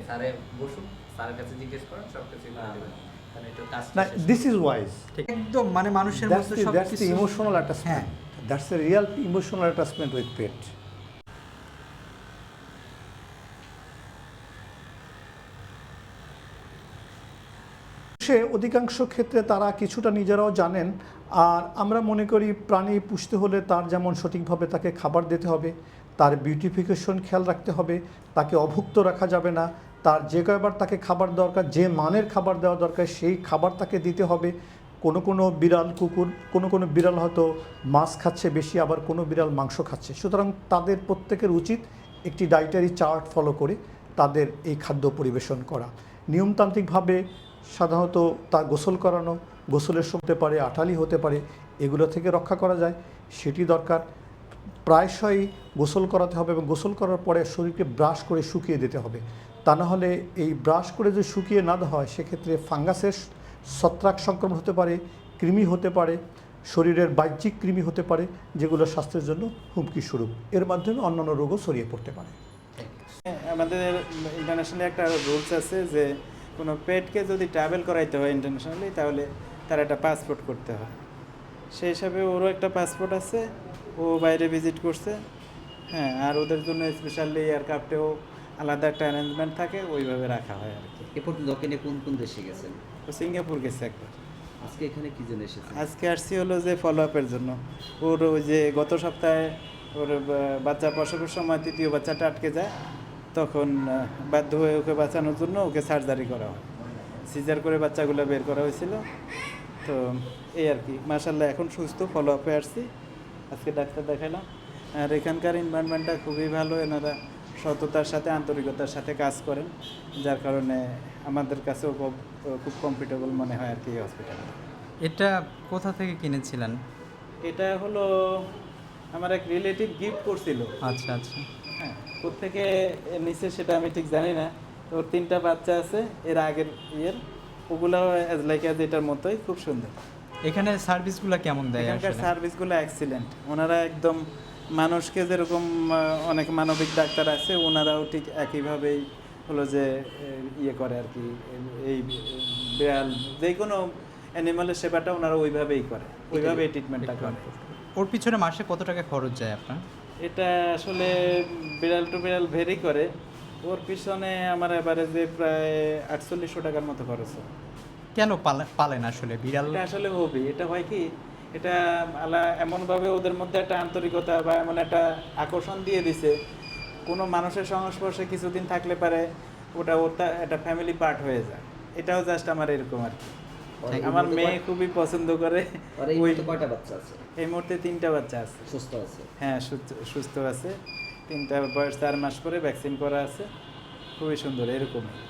স্যারে বসুন স্যারের কাছে জিজ্ঞেস করেন সব কিছু দিস ইজ ওয়াইজ একদম মানে মানুষের মতো সব কিছু ইমোশনাল হ্যাঁ। Attachment that's the real emotional attachment with pet সে অধিকাংশ ক্ষেত্রে তারা কিছুটা নিজেরাও জানেন আর আমরা মনে করি প্রাণী পুষতে হলে তার যেমন সঠিকভাবে তাকে খাবার দিতে হবে তার বিউটিফিকেশন খেয়াল রাখতে হবে, তাকে অভুক্ত রাখা যাবে না, তার যে কয়বার তাকে খাবার দরকার যে মানের খাবার দেওয়া দরকার সেই খাবার তাকে দিতে হবে। কোনো কোনো বিড়াল, কুকুর, কোনো কোনো বিড়াল হয়তো মাছ খাচ্ছে বেশি, আবার কোনো বিড়াল মাংস খাচ্ছে। সুতরাং তাদের প্রত্যেকের উচিত একটি ডায়েটারি চার্ট ফলো করে তাদের এই খাদ্য পরিবেশন করা। নিয়মতান্ত্রিকভাবে সাধারণত তার গোসল করানো, গোসলের সময় পারে আটালি হতে পারে, এগুলো থেকে রক্ষা করা যায়। সেটি দরকার। প্রায়শই গোসল করাতে হবে এবং গোসল করার পরে শরীরকে ব্রাশ করে শুকিয়ে দিতে হবে। তা না হলে এই ব্রাশ করে যদি শুকিয়ে না দেওয়া হয়, সেক্ষেত্রে ফাঙ্গাসের ছত্রাক সংক্রমণ হতে পারে, কৃমি হতে পারে, শরীরের বাহ্যিক কৃমি হতে পারে, যেগুলো স্বাস্থ্যের জন্য হুমকি স্বরূপ। এর মাধ্যমে অন্যান্য রোগও ছড়িয়ে পড়তে পারে। আমাদের ইন্টারন্যাশনালি একটা রুলস আছে যে, কোনো পেটকে যদি ট্রাভেল করাইতে হয় ইন্টারন্যাশনালি তাহলে তার একটা পাসপোর্ট করতে হয়। সেই হিসাবে ওরও একটা পাসপোর্ট আছে ও বাইরে ভিজিট করছে। হ্যাঁ আর ওদের জন্য স্পেশালি এয়ারক্রাফটেও আলাদা একটা অ্যারেঞ্জমেন্ট থাকে ওইভাবে রাখা হয় আর কি। এ পর্যন্ত ওখানে কোন কোন দেশে গেছেন? তো সিঙ্গাপুর গেছে একবার। আজকে এখানে কি জন্য এসেছেন? আজকে আসছি হলো যে ফলো আপের জন্য। ওর ওই যে গত সপ্তাহে ওর বাচ্চা প্রসবের সময় তৃতীয় বাচ্চাটা আটকে যায় তখন বাধ্য হয়ে ওকে বাঁচানোর জন্য ওকে সার্জারি করা হয়। সিজার করে বাচ্চাগুলো বের করা হয়েছিল। তো এই আর কি মাসাল্লাহ এখন সুস্থ ফলো আপে আসছি। আজকে ডাক্তার দেখাইলাম। আর এখানকার এনভায়রনমেন্টটা খুবই ভালো এনারা সততার সাথে আন্তরিকতার সাথে কাজ করেন যার কারণে আমাদের কাছেও খুব কমফর্টেবল মনে হয় আর কি এই হসপিটালে এটা কোথা থেকে কিনেছিলেন? এটা হলো আমার এক রিলেটিভ গিফট করছিল। আচ্ছা আচ্ছা। হ্যাঁ কোথেকে নিচে সেটা আমি ঠিক জানি না। ওর তিনটা বাচ্চা আছে এর আগের ইয়ের। ওগুলো লাইক এটার মতোই খুব সুন্দর। এখানে সার্ভিসগুলো কেমন দেয় এখানকার সার্ভিসগুলো এক্সিলেন্ট ওনারা একদম মানুষকে যেরকম অনেক মানবিক ডাক্তার আছে ওনারাও ঠিক একইভাবেই হলো যে ইয়ে করে আর কি এই বিড়াল যে কোনো অ্যানিমালের সেবাটা ওনারা ওইভাবেই করে। ওইভাবেই ট্রিটমেন্টটা করে। ওর পিছনে মাসে কত টাকা খরচ যায় আপনার? এটা আসলে বিড়াল টু বিড়াল ভেরি করে। ওর পিছনে আমার এবারে যে প্রায় আটচল্লিশশো টাকার মতো খরচ হয়। কেন পালে- পালেন আসলে বিড়াল? আসলে হবি এটা হয় কি এটা আলা এমনভাবে ওদের মধ্যে একটা আন্তরিকতা বা এমন একটা আকর্ষণ দিয়ে দিছে। কোনো মানুষের সংস্পর্শে কিছুদিন থাকলে পারে ওটা তা- একটা ফ্যামিলি পার্ট হয়ে যায়। এটাও জাস্ট আমার এরকম আর কি। আমার মেয়ে খুবই পছন্দ করে এই ওই মুহূর্তে কয়টা বাচ্চা আছে? এই মুহূর্তে তিনটা বাচ্চা আছে। সুস্থ আছে? হ্যাঁ সুস্থ সুস্থ আছে। তিনটা বয়স চার মাস করে ভ্যাকসিন করা আছে। খুবই সুন্দর এরকমই।